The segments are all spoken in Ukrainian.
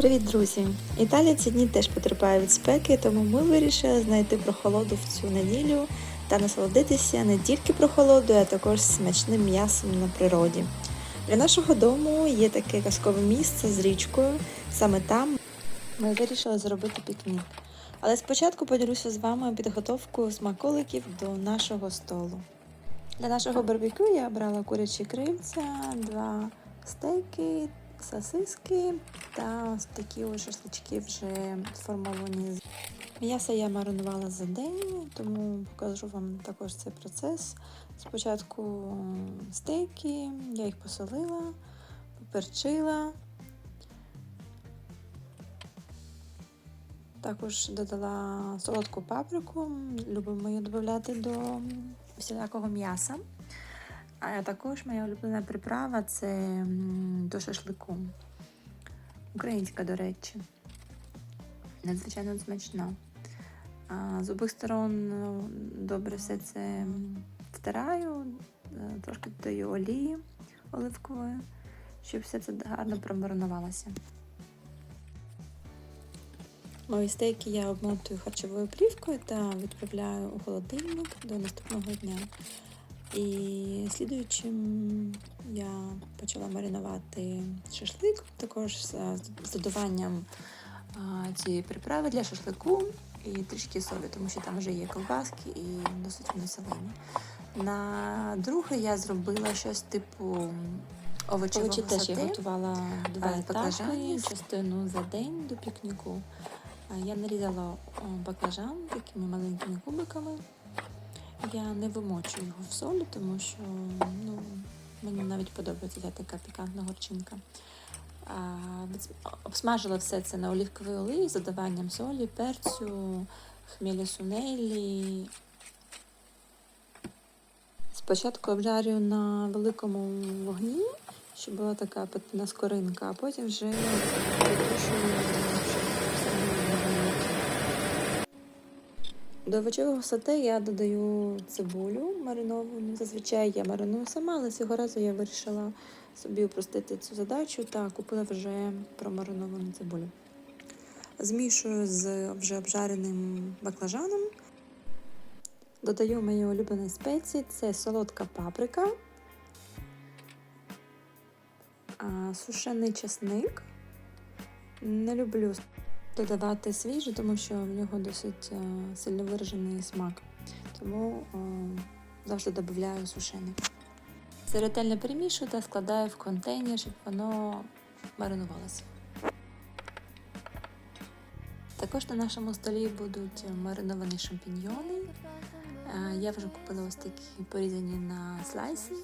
Привіт, друзі! Італія ці дні теж потерпає від спеки, тому ми вирішили знайти прохолоду в цю неділю та насолодитися не тільки прохолодою, а також смачним м'ясом на природі. Для нашого дому є таке казкове місце з річкою. Саме там ми вирішили зробити пікнік. Але спочатку поділюся з вами підготовкою смаколиків до нашого столу. Для нашого барбекю я обрала курячі крильця, два стейки, сосиски та ось такі ось шашлички вже сформовані. М'ясо я маринувала за день, тому покажу вам також цей процес. Спочатку стейки, я їх посолила, поперчила. Також додала солодку паприку, любимо її додати до всілякого м'яса. А також моя улюблена приправа це до шашлику. Українська, до речі. Надзвичайно смачна. З обох сторон ну, добре все це втираю, е, трошки додаю олії оливкової, щоб все це гарно промаринувалося. Мої стейки я обмотую харчовою плівкою та відправляю у холодильник до наступного дня. І слідуючим я почала маринувати шашлик, також з додаванням цієї приправи для шашлику і трішки солі, тому що там вже є колбаски і досить вони солені. На друге я зробила щось типу овочевого Овочі теж я готувала два баклажани. частину за день до пікніку. Я нарізала баклажан такими маленькими кубиками. Я не вимочую його в солі, тому що ну, мені навіть подобається така пікантна горчинка. А, обсмажила все це на олівковій олії з додаванням солі, перцю, хмелі сунелі. Спочатку обжарюю на великому вогні, щоб була така пекна скоринка, а потім вже притушую, щоб все було велике. До овочевого сате я додаю цибулю мариновану. Зазвичай я мариную сама, але цього разу я вирішила собі упростити цю задачу та купила вже промариновану цибулю. Змішую з вже обжареним баклажаном. Додаю мої улюблені спеції, це солодка паприка, сушений чесник. Не люблю додавати свіжий, тому що в нього досить е, сильно виражений смак. Тому е, завжди додаю сушений. Це ретельно перемішую та складаю в контейнер, щоб воно маринувалося. Також на нашому столі будуть мариновані шампіньйони. Е, Я вже купила ось такі порізані на слайси.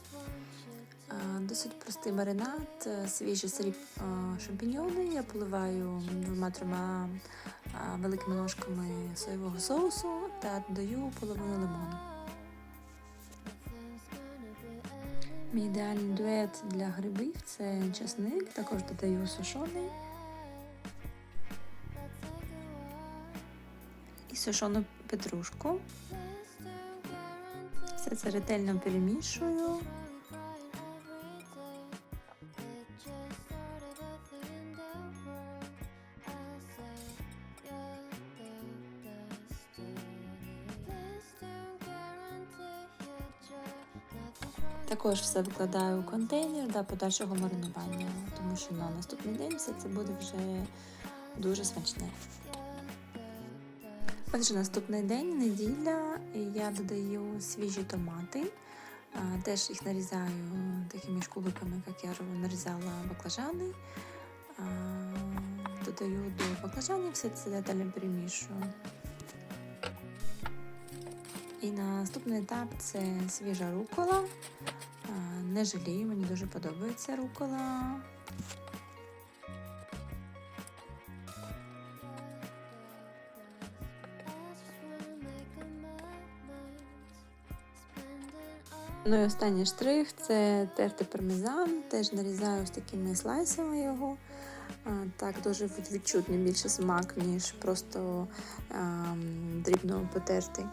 Е, Досить простий маринад, е, свіжі сирі е, шампіньйони. Я поливаю двома-трьома великими ложками соєвого соусу та додаю половину лимону. Мій ідеальний дует для грибів це чесник, також додаю сушений. І сушену петрушку. Все це ретельно перемішую. Також все викладаю у контейнер для подальшого маринування, тому що на наступний день все це буде вже дуже смачне. Отже, наступний день, неділя, я додаю свіжі томати. Теж їх нарізаю такими ж кубиками, як я нарізала баклажани. Додаю до баклажанів, все це детально перемішую. І наступний етап це свіжа рукола. Не жалію, мені дуже подобається рукола. Ну і останній штрих це тертий пармезан. Теж нарізаю ось такими слайсами його. Так, дуже відчутний більше смак, ніж просто а, дрібно потертий.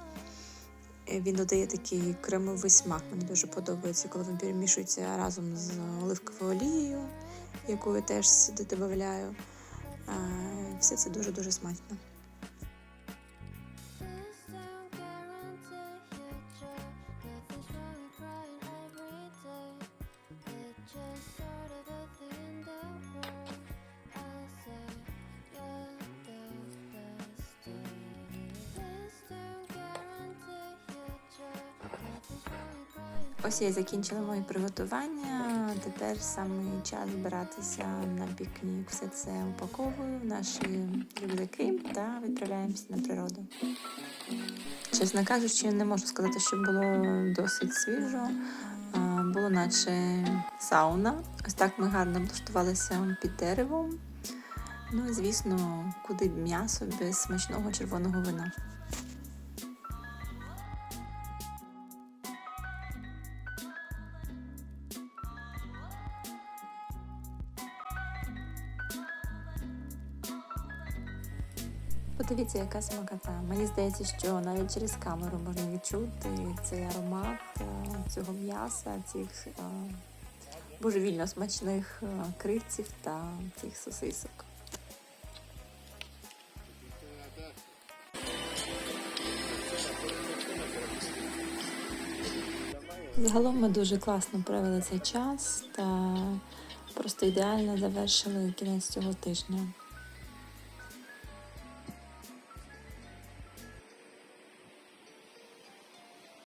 Він додає такий кремовий смак. Мені дуже подобається, коли він перемішується разом з оливковою олією, яку я теж сюди додаю. Все це дуже-дуже смачно. Ось я і закінчила мої приготування. Тепер саме час збиратися на пікнік. Все це упаковую в наші рюкзаки та відправляємося на природу. Чесно кажучи, не можу сказати, що було досить свіжо. Було наче сауна. Ось так ми гарно облаштувалися під деревом. Ну і звісно, куди б м'ясо без смачного червоного вина. Подивіться, яка смакота. Мені здається, що навіть через камеру можна відчути цей аромат е, цього м'яса, цих е, божевільно смачних е, кривців та цих сосисок. Загалом ми дуже класно провели цей час та просто ідеально завершили кінець цього тижня.